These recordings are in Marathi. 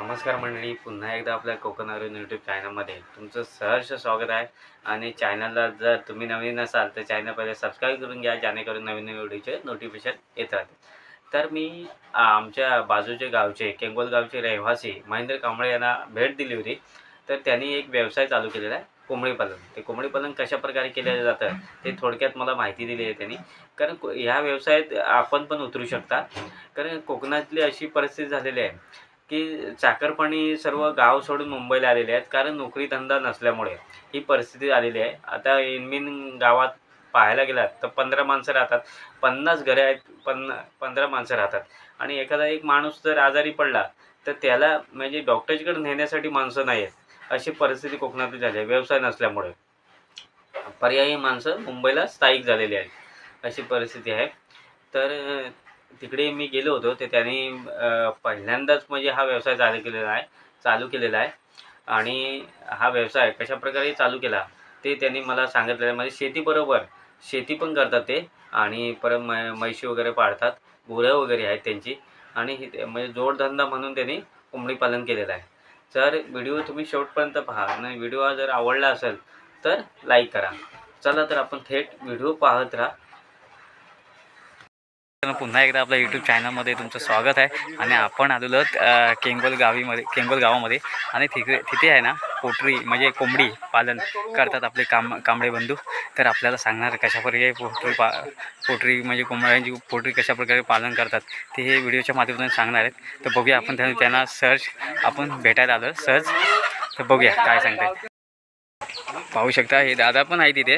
नमस्कार मंडळी पुन्हा एकदा आपल्या कोकण अरुण यूट्यूब चॅनलमध्ये तुमचं सहर्ष स्वागत आहे. आणि चॅनलला जर तुम्ही नवीन असाल तर चॅनल पहिले सबस्क्राईब करून घ्या जेणेकरून नवीन नवीन व्हिडिओचे नोटिफिकेशन येत राहते तर मी आमच्या बाजूचे गावचे केंगोल गावचे रहिवासी महेंद्र कांबळे यांना भेट दिली होती. तर त्यांनी एक व्यवसाय चालू केलेला आहे कोंबडी पालन. ते कोंबडी पालन कशा प्रकारे केलं जातं ते थोडक्यात मला माहिती दिली आहे त्यांनी. कारण को- ह्या व्यवसायात आपण पण उतरू शकता. कारण कोकणातली अशी परिस्थिती झालेली आहे की चाकरपणी सर्व गाव सोडून मुंबईला आलेले आहेत कारण नोकरी धंदा नसल्यामुळे ही परिस्थिती आलेली आहे. आता इनमिन गावात पाहायला गेलात तर पंधरा माणसं राहतात पन्नास घरे आहेत पन्ना पंधरा माणसं राहतात. आणि एखादा एक माणूस जर आजारी पडला तर त्याला म्हणजे डॉक्टरकडे नेण्यासाठी माणसं नाही आहेत अशी परिस्थिती कोकणातली झाली आहे. व्यवसाय नसल्यामुळे पर्यायी माणसं मुंबईला स्थायिक झालेली आहेत अशी परिस्थिती आहे. तर तिकडे मी गेलो होतो ते त्यांनी पहिल्यांदाच म्हणजे हा व्यवसाय चालू केलेला आहे चालू केलेला आहे. आणि हा व्यवसाय कशाप्रकारे चालू केला ते त्यांनी मला सांगितलेलं आहे. म्हणजे शेतीबरोबर शेती पण करतात ते. आणि परत मै म्हैशी वगैरे पाळतात गुरं वगैरे आहेत त्यांची. आणि हे ते- म्हणजे जोडधंदा म्हणून त्यांनी कोंबडी पालन केलेलं आहे. तर व्हिडिओ तुम्ही शेवटपर्यंत पहा. आणि व्हिडिओ जर आवडला असेल तर लाईक करा. चला तर आपण थेट व्हिडिओ पाहत राहा. पुन्हा एकदा आपल्या यूट्यूब चॅनलमध्ये तुमचं स्वागत आहे. आणि आपण आलेलो केंगोल गावीमध्ये केंगोल गावामध्ये. आणि तिथे तिथे आहे ना पोटरी म्हणजे कोंबडी पालन करतात आपले काम कांबळे बंधू. तर आपल्याला सांगणार कशाप्रकारे पोटरी पा पोटरी म्हणजे कोंबड्यांची पोटरी कशाप्रकारे पालन करतात ते हे व्हिडिओच्या माध्यमातून सांगणार आहेत. तर बघूया आपण त्यांना त्यांना सहज आपण भेटायला आलो सहज तर बघूया काय सांगतात पाहू शकता हे दादा पण आहे तिथे.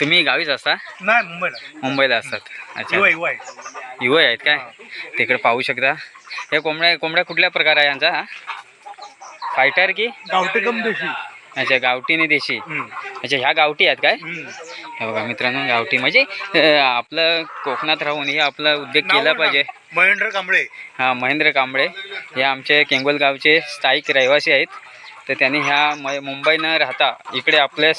तुम्ही गावीच असता? नाही मुंबईला. मुंबईला असतात. अच्छा. युवा युवा आहे. युवा आहेत काय? तिकडे पाहू शकता. हे कोंबड्या कोंबड्या कुठल्या प्रकार आहे यांचा? हा फायटर की? गावठी कम देशी अच्छा गावठी आणि देशी. अच्छा ह्या गावठी आहेत काय. हे बघा मित्रांनो गावठी म्हणजे अं, आपलं कोकणात राहून हे आपला उद्योग केला पाहिजे. महेंद्र कांबळे. हा महेंद्र कांबळे. हे आमचे केंगोल गावचे स्थायिक रहिवासी आहेत. तर त्यांनी ह्या म मुंबई न राहता इकडे आपल्यास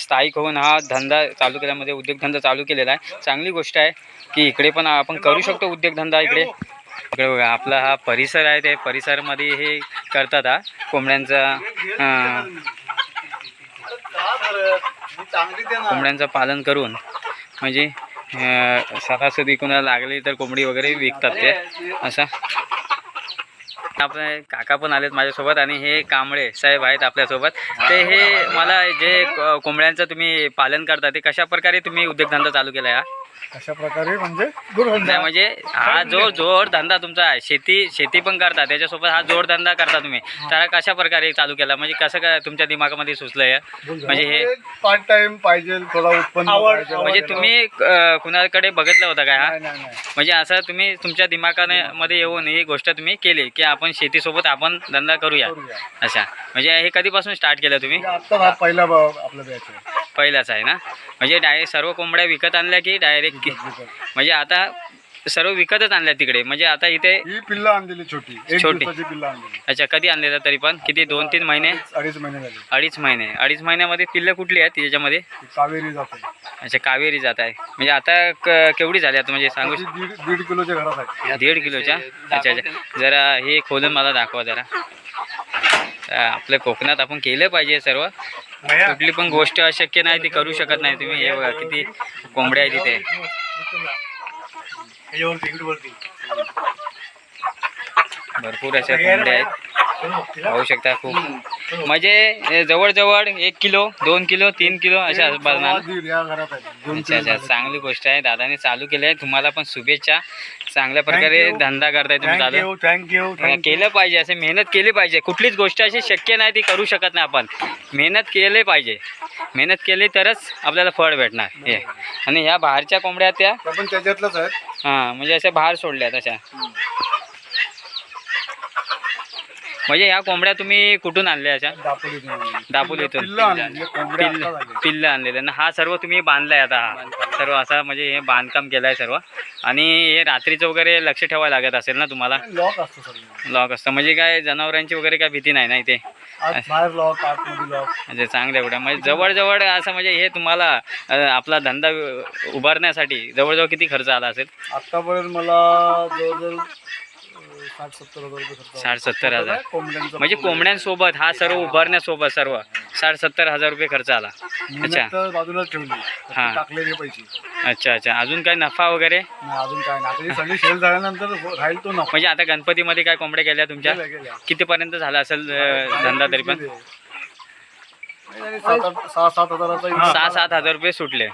स्थायिक होऊन हा धंदा चालू केल्यामध्ये म्हणजे उद्योगधंदा चालू केलेला आहे. चांगली गोष्ट आहे की इकडे पण आपण करू शकतो उद्योगधंदा इकडे. इकडे बघा आपला हा परिसर आहे ते परिसरमध्ये हे करतात हा कोंबड्यांचा कोंबड्यांचं पालन करून. म्हणजे अं, सरासरी कोणाला लागली तर कोंबडी वगैरे विकतात ते. असं. आपले काका पण आलेत माझ्यासोबत आणि हे कांबळे साहेब आहेत आपल्यासोबत. ते हे मला जे कोंबड्यांचं तुम्ही पालन करता ते कशा प्रकारे तुम्ही उद्योगधंदा चालू केला हा? अशा प्रकारे? म्हणजे नाही म्हणजे हा जो जोडधंदा तुमचा आहे. शेती शेती पण करता त्याच्यासोबत हा जोडधंदा करता तुम्ही. तर कशा प्रकारे चालू केला? म्हणजे कसं काय तुमच्या दिमागामध्ये सुचलं आहे म्हणजे हे पार्ट टाइम पाहिजे थोडा उत्पन्न. म्हणजे तुम्ही कुणाकडे बघितलं होतं काय हा? नाही नाही नाही. म्हणजे असं तुम्ही तुमच्या दिमागाने मध्ये येऊन ही गोष्ट तुम्ही केली की आपण शेतीसोबत आपण धंदा करूया. करूया. अच्छा. म्हणजे हे कधीपासून स्टार्ट केलं तुम्ही? म्हणजे आत्ता हा पहिला भाव आपला बॅच आहे. पहिलाच आहे ना? म्हणजे डायरेक्ट सर्व कोंबड्या विकत आणल्या की डायरेक्ट म्हणजे आता सर्व विकतच आणल्या तिकडे. म्हणजे आता इथे ही पिल्ला आणलेली छोटी. एक छोटी. दिवसाची पिल्ला आणलेली. अच्छा कधी आणलेलं तरी पण? किती? दोन तीन महिने? अडीच महिने झाले. अडीच महिने. अडीच महिन्यामध्ये पिल्लं कुठली आहेत त्याच्यामध्ये ती कावेरी जाते अच्छा कावेरी जात आहे. म्हणजे आता क- केवढी झाली आता? म्हणजे सांगू ती दीड दीड किलोच्या घरात आहे. दीड किलोच्या? अच्छा अच्छा. जरा हे खोलून मला दाखवा जरा. आपल्या कोकणात आपण केलं पाहिजे सर्व. कुठली पण गोष्ट अशक्य नाही ती करू शकत नाही तुम्ही. हे बघा किती कोंबड्या आहे तिथे भरपूर अशा कोंबड्या आहेत. पाहू शकता खूप. म्हणजे जवळजवळ एक किलो दोन किलो तीन किलो अशा घरात अच्छा अच्छा चांगली गोष्ट आहे दादाने चालू केली आहे. तुम्हाला पण शुभेच्छा. चांगल्या प्रकारे. धंदा करताय तुम्ही दादा. थँक्यू थँक्यू केलं पाहिजे असे मेहनत केली पाहिजे. कुठलीच गोष्ट अशी शक्य नाही ती करू शकत नाही आपण. मेहनत केले पाहिजे. मेहनत केली तरच आपल्याला फळ भेटणार. हे. आणि ह्या बाहेरच्या कोंबड्या त्या पण त्याच्यातलंच आहे हां म्हणजे अशा बाहेर सोडल्या तशा म्हणजे ह्या कोंबड्या तुम्ही कुठून आणल्या अशा? दापोलीतून पिल्लं आणलेलं. ना हा सर्व तुम्ही बांधलाय आता. हा सर्व असा म्हणजे हे बांधकाम केलं आहे सर्व. आणि हे रात्रीचं वगैरे लक्ष ठेवायला लागत असेल ना तुम्हाला? लॉक असतो लॉक असतं. म्हणजे काय जनावरांची वगैरे काय भीती नाही ना इथे? म्हणजे चांगलं एवढं म्हणजे जवळजवळ असं म्हणजे हे तुम्हाला आपला धंदा उभारण्यासाठी जवळजवळ किती खर्च आला असेल? आतापर्यंत मला जवळजवळ साठ सत्तर हजार म्हणजे कोंबड्यांसोबत हा सर्व उभारण्यासोबत सर्व. साठ सत्तर हजार रुपये खर्च आला. अच्छा. तर बाजूलाच ठेवली. हा. टाकलेले पैसे. अच्छा अच्छा. अजून काय नफा वगैरे? अजून काय नाही. सगळी सेल झाल्यानंतर राहील तो नफा. म्हणजे आता गणपतीमध्ये काय कोंबड्या गेल्या तुमच्या. कितीपर्यंत झाला असेल धंदा तरी पण? सहा सात हजाराचा सहा हिस्सा. सात हजार रुपये सुटले.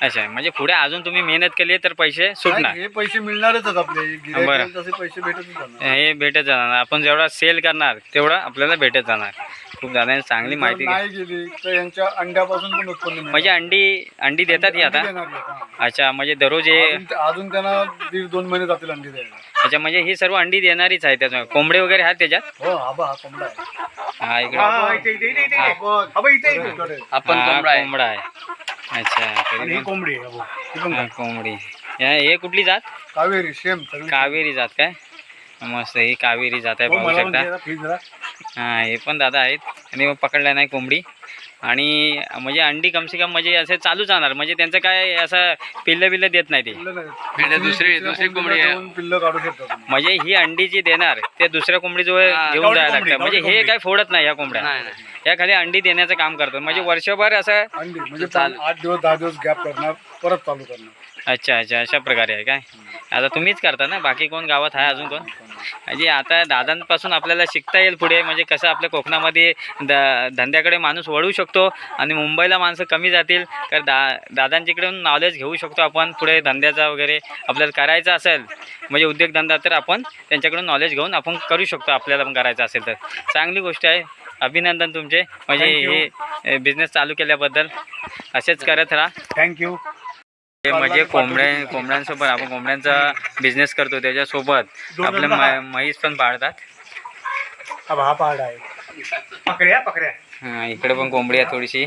अच्छा म्हणजे पुढे अजून तुम्ही मेहनत केली तर पैसे सुटणार. हे पैसे मिळणारच आपले. बरं. पैसे जाणार. हे भेटत जाणार. आपण जेवढा सेल करणार तेवढा आपल्याला भेटत जाणार. खूप दादाने चांगली माहिती नाही गेली तर यांच्या अंड्यापासून पण उत्पन्न. म्हणजे अंडी अंडी देतात ही आता अंडी देणार आहेत, हा. अच्छा म्हणजे दररोज हे अजून अजून त्यांना दीड दोन महिने जातील अंडी द्यायला अच्छा म्हणजे ही सर्व अंडी देणारीच आहे त्याच्यात कोंबडे वगैरे आहेत त्याच्यात हो आबा हा कोंबडा आहे हा इकडे हा, इथे, इथे, इथे, इथे. हा. आबा, इथे, इथे. इकडे. आपण हा, कोंबडा आहे कोंबडा आहे अच्छा आणि तरी ही पण- कोंबडी आहे आबा. ही पण हा, कोंबडी या हे कुठली जात कावेरी सेम सगळी कावेरी जात काय मस्त ही कावेरी जात आहे हो, पाहू मला पण शकता दे ना, please जरा. हा हे पण दादा आहेत. आणि मग पकडला नाही कोंबडी. आणि म्हणजे अंडी कमसे कम म्हणजे असे चालू जाणार. म्हणजे त्यांचं काय असं पिल्लं बिल्लं देत नाही ते. पिल्लं नाही. पिल्लं दुसरी- दुसरी कोंबडी आहे. पिल्लं काढू शकता. म्हणजे ही अंडी जी देणार ते दुसऱ्या कोंबडीजवळ हा, घेऊन गावठी जायला कोंबडी, लागतं म्हणजे गावठी हे कोंबडी. काय फोडत नाही ह्या कोंबड्या. नाही नाही. या खाली अंडी देण्याचं काम करतात. म्हणजे वर्षभर असं अंडी म्हणजे चालेल. पाच- आठ दिवस दहा दिवस गॅप करणार परत चालू करणार. अच्छा अच्छा अशा प्रकारे आहे काय? आता तुम्हीच करता ना? बाकी कोण गावात आहे अजून कोण? म्हणजे आता दादांपासून आपल्याला शिकता येईल पुढे म्हणजे कसं आपल्या कोकणामध्ये द धंद्याकडे माणूस वळू शकतो आणि मुंबईला माणसं कमी जातील. तर दा दादांच्याकडून नॉलेज घेऊ शकतो आपण पुढे धंद्याचा वगैरे. आपल्याला करायचा असेल म्हणजे उद्योगधंदा तर आपण त्यांच्याकडून नॉलेज घेऊन आपण करू शकतो आपल्याला पण करायचं असेल तर. चांगली गोष्ट आहे. अभिनंदन तुमचे. म्हणजे हे बिझनेस चालू केल्याबद्दल. असेच करत राहा. थँक्यू हे म्हणजे कोंबड्या कोंबड्यांसोबत आपण कोंबड्यांचा बिझनेस करतो त्याच्यासोबत आपले म- म्हैस पण पाळतात. हा पहाड आहे. पकड्या पकड्या. हा, इकडे पण कोंबडी आहे थोडीशी.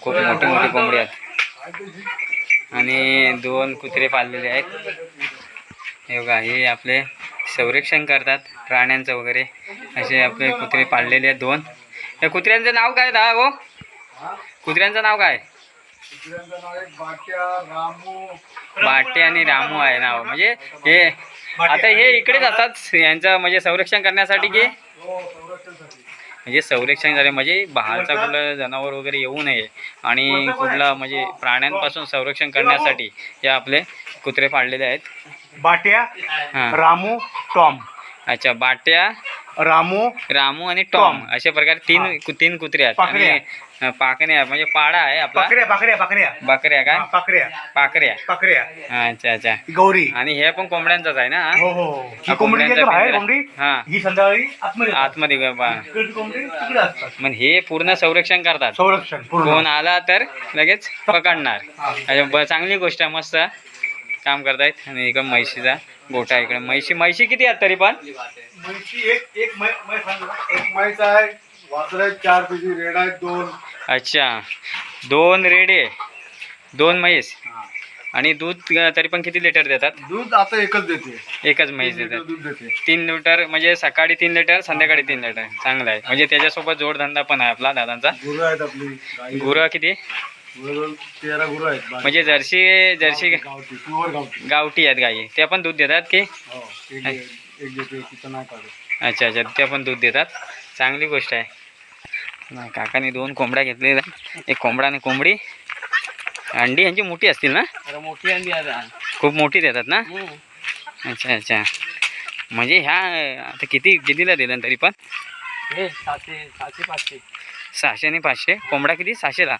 खूप मोठी मोठी कोंबडी आहेत. आणि दोन कुत्रे पाळलेले आहेत. हे बघा हे आपले संरक्षण करतात प्राण्यांचं वगैरे. असे आपले कुत्रे पाळलेले आहेत दोन. या कुत्र्यांचं नाव काय दा हो कुत्र्यांचं नाव काय? दुसऱ्यांचं नाव आहे बाट्या रामू. बाटे आणि रामू आहे नाव. म्हणजे हे आता हे इकडेच असतात यांचं म्हणजे संरक्षण करण्यासाठी की? हो संरक्षणसाठी. म्हणजे संरक्षण झाले म्हणजे बाहेरचा कुठलं जनावर वगैरे येऊ नये आणि कुठला म्हणजे प्राण्यांपासून संरक्षण करण्यासाठी हे आपले कुत्रे पाळलेले आहेत. बाट्या हां. रामू टॉम. अच्छा बाट्या रामू रामू आणि टॉम. अशा प्रकारे तीन तीन कुत्रे आहेत. आणि अं, पाकणे आहे म्हणजे पाडा आहे आपला. पकड्या पकड्या पकड्या बकऱ्या काय पकड्या पाकऱ्या. पकड्या अच्छा अच्छा. गौरी. आणि हे पण कोंबड्यांचाच आहे ना हो? हो हा, ही. कोंबडी कोंबड्यांचा आहे का बाहेर पिंजरा. कोंबडी हा. ही संध्याकाळी आतमध्ये येतात. आतमध्ये ग- बा- इकडची कोंबडी तिकडे असतात. मग हे पूर्ण संरक्षण करतात. संरक्षण पूर्ण. कोण आला तर लगेच पकडणार. हा. अच्छा, ब- चांगली गोष्ट आहे मस्त काम करतायत. आणि इकडं म्हैशीचा गोठा आहे इकडे. म्हैशी म्हैशी किती आहेत तरी पण? म्हैशी एक एक मै मै सांगू का? एक म्हैस आहे वासरं आहेत चार तुझी रेड आहेत दोन. अच्छा. दोन रेडे दोन म्हैस आणि दूध अं, तरी पण किती लिटर देतात? दूध आता एकच देते. एकच म्हैस तीन लिटर देतात. दूध देते. तीन लिटर म्हणजे सकाळी तीन लिटर संध्याकाळी तीन लिटर. चांगला आहे. म्हणजे त्याच्यासोबत जोडधंदा पण आहे आपला दादांचा. गुरु आहेत आपली गाई. गुरं किती? तेरा गुरु आहेत. म्हणजे जर्सी जर्सी गावठी प्युअर गावठी. गावठी आहेत गाई. त्या पण दूध देतात की? हो एक दे- एक देते तिथं नाही काढत. अच्छा अच्छा. त्या पण दूध देतात. चांगली गोष्ट आहे. ना, काकाने दोन कोंबड्या घेतलेल्या. एक कोंबडा आणि कोंबडी. अंडी यांची मोठी असतील ना? अरे मोठी अंडी आता. खूप मोठी देतात ना. अच्छा अच्छा. म्हणजे ह्या आता किती कितीला दिलं तरी पण? सातशे पाचशे. सहाशे आणि पाचशे. कोंबडा किती? सहाशेला?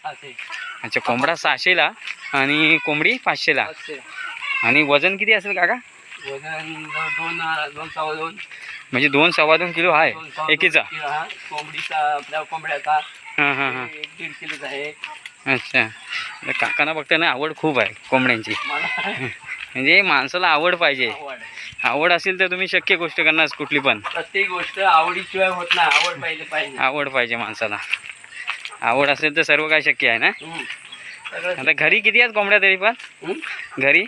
अच्छा कोंबडा सहाशेला आणि कोंबडी पाचशेला. पाचशे. आणि वजन किती असेल काका? वजन दोन दोन सव्वा दोन. म्हणजे दोन सव्वा दोन किलो आहे एकीचा? किलो हा कोंबडीचा आपल्या कोंबड्याचा. हां हां हां. एक दीड किलोचा आहे. अच्छा. आता काकांना बघता ना आवड खूप आहे कोंबड्यांची. म्हणजे माणसाला आवड पाहिजे. आवड. असेल तर तुम्ही शक्य गोष्ट करणार कुठली पण. प्रत्येक गोष्ट आवडीशिवाय होत नाही आवड पाहिजे पाहिजे. आवड पाहिजे माणसाला. आवड असेल तर सर्व काय शक्य आहे ना? आता घरी किती आहेत कोंबड्या तरी पण. घरी?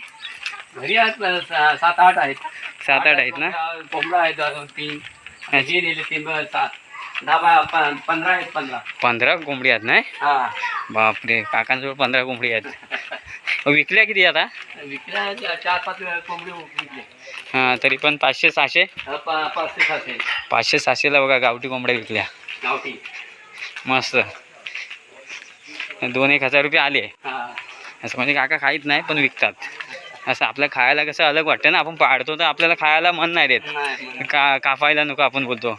घरी आहेत सात आठ आहेत. सात आठ आहेत ना? कोंबडा आहेत अजून तीन. हे दिले तीन सात दहा पंधरा आहेत पंधरा. पंधरा कोंबडी आहेत ना? हा. बापरे काकांजवळ पंधरा कोंबडी आहेत. विकल्या किती आता? विकल्या चार पाच कोंबडी हां तरी पण पाचशे सहाशे? पाचशे सहाशे. पाचशे सहाशेला बघा गावठी कोंबड्या विकल्या. गावठी. मस्त. दोन एक हजार रुपये आले. असं म्हणजे काका खाईत नाही पण विकतात. असं आपल्या खायला कसं अलग वाटतं ना आपण पाडतो तर आपल्याला खायला मन नाही देत. का कापायला नको आपण बोलतो.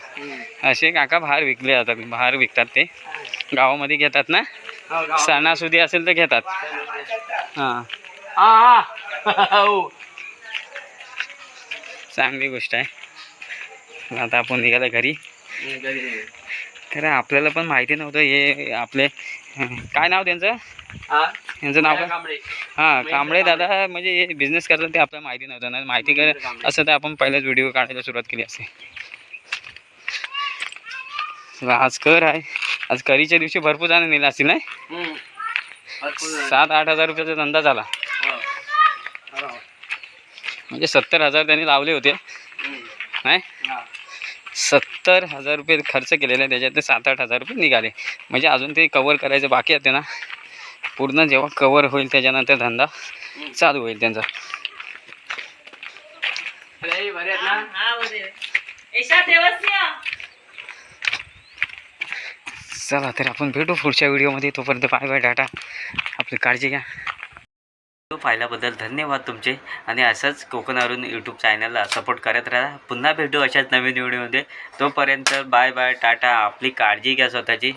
असे काका बाहेर विकले जातात बाहेर विकतात ते. गावामध्ये घेतात ना? हो, सणासुदी असेल तर घेतात. हां. हा चांगली गोष्ट आहे. आता आपण निघाला घरी. खरं आपल्याला पण माहिती नव्हतं हे आपले काय नाव त्यांचं? यांचं नाव काय. हां कांबळे. दादा म्हणजे बिझनेस करतात ते आपल्याला माहिती नव्हतं ना माहिती कर. असं तर आपण पहिलाच व्हिडिओ काढायला सुरुवात केली असते आज कर आहे आज करीच्या दिवशी भरपूर जण नेला असतील आहे. सात आठ हजार रुपयाचा धंदा झाला हो. म्हणजे सत्तर हजार त्यांनी लावले होते. नाही हा. सत्तर हजार रुपये खर्च केलेले त्याच्यात ते सात आठ हजार रुपये निघाले म्हणजे अजून ते कवर करायचं बाकी आहे ना पूर्ण जेव्हा कवर होईल त्याच्यानंतर धंदा चालू होईल त्यांचा. हा चला तर आपण भेटू पुढच्या व्हिडिओमध्ये. तोपर्यंत बाय बाय टाटा. आपली काळजी घ्या. व्हिडिओ पाहिल्याबद्दल धन्यवाद तुमचे. आणि असंच कोकण अरुण यूट्यूब चॅनलला सपोर्ट करत राहा. पुन्हा भेटू अशाच नवीन व्हिडिओमध्ये. तोपर्यंत बाय बाय टाटा. आपली काळजी घ्या स्वतःची.